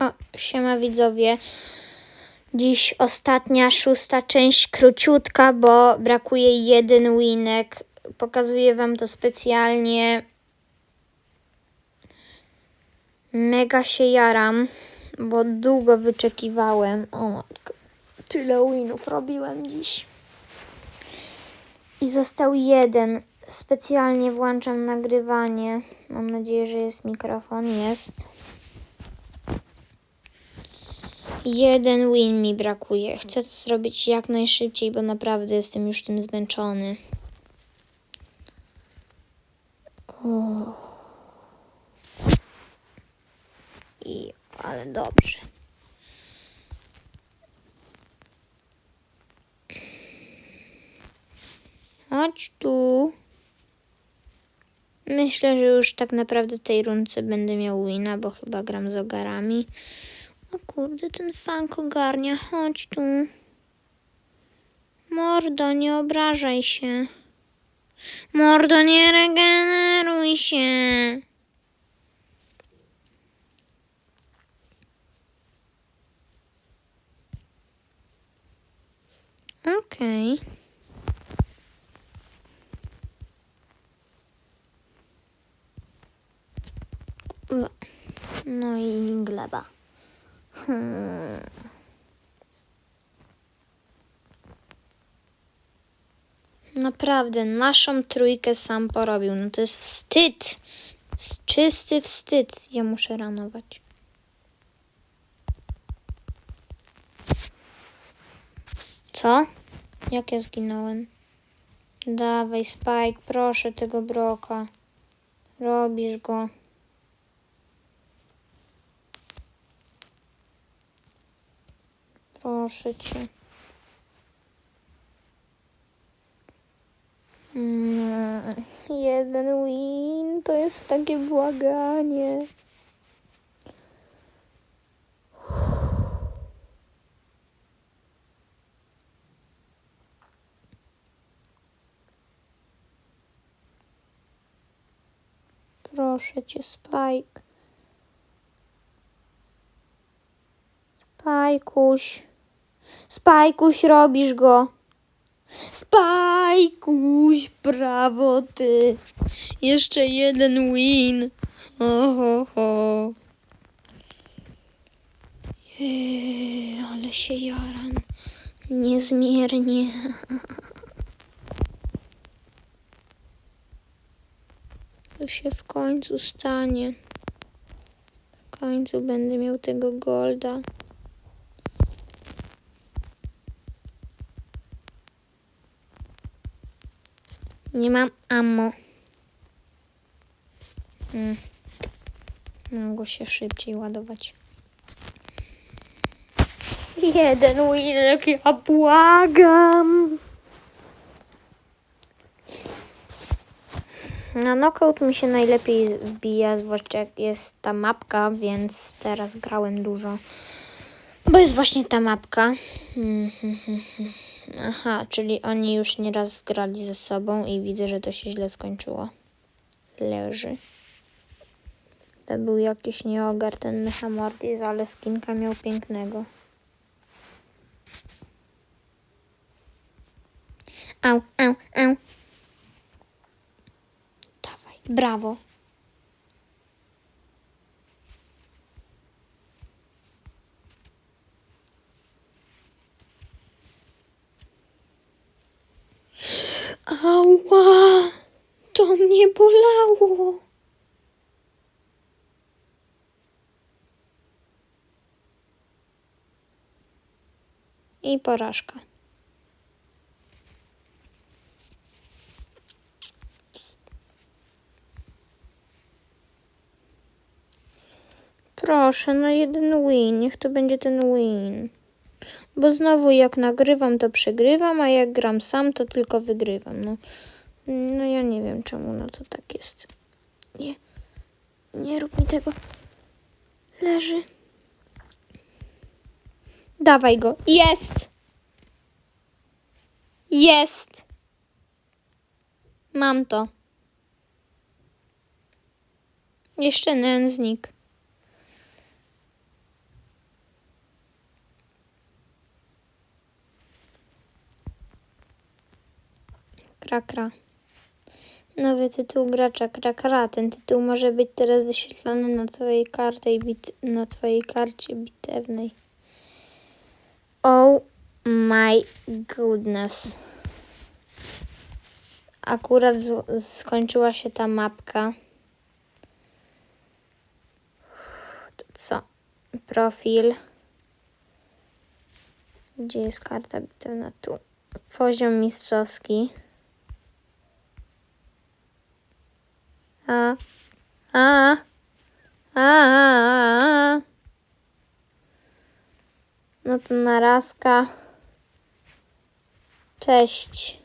O, siema widzowie. Dziś ostatnia, szósta część, króciutka, bo brakuje jeden winek. Pokazuję wam to specjalnie. Mega się jaram, bo długo wyczekiwałem. O matko, tyle winów robiłem dziś. I został jeden. Specjalnie włączam nagrywanie. Mam nadzieję, że jest mikrofon. Jest. Jeden win mi brakuje. Chcę to zrobić jak najszybciej, bo naprawdę jestem już tym zmęczony. I, ale dobrze. Chodź tu. Myślę, że już tak naprawdę w tej rundce będę miał wina, bo chyba gram z ogarami. O kurde, ten fank ogarnia. Chodź tu. Mordo, nie obrażaj się. Mordo, nie regeneruj się. Okej. No i gleba. Hmm. Naprawdę, naszą trójkę sam porobił. No to jest wstyd. Czysty wstyd. Ja muszę ranować. Co? Jak ja zginąłem? Dawaj, Spike, proszę tego broka. Robisz go. Proszę cię. Mm, jeden win to jest takie błaganie. Proszę cię, Spike. Spajkuś. Spajkuś, robisz go. Spajkuś, brawo ty. Jeszcze jeden win. Oho, ho. Jej, ale się jaram. Niezmiernie. To się w końcu stanie. W końcu będę miał tego golda. Nie mam ammo. Mm. Mogło się szybciej ładować. Jeden winek, ja błagam. Na knockout mi się najlepiej wbija, zwłaszcza jak jest ta mapka, więc teraz grałem dużo. Bo jest właśnie ta mapka. Aha, czyli oni już nieraz grali ze sobą i widzę, że to się źle skończyło. Leży. To był jakiś nieogar ten Mechamortis, ale skinka miał pięknego. Au, au, au. Dawaj, brawo. Ała! To mnie bolało. I porażka. Proszę, no jeden win. Niech to będzie ten win. Bo znowu jak nagrywam, to przegrywam, a jak gram sam, to tylko wygrywam. No, no ja nie wiem czemu, no to tak jest. Nie, nie rób mi tego. Leży. Dawaj go. Jest! Jest! Mam to. Jeszcze nędznik. Krakra. Nowy tytuł gracza Krakra. Ten tytuł może być teraz wyświetlony na twojej karcie bit na twojej karcie bitewnej. Oh my goodness. Akurat skończyła się ta mapka. To co? Profil. Gdzie jest karta bitewna? Tu. Poziom mistrzowski. A. A. A. No to narazka. Cześć.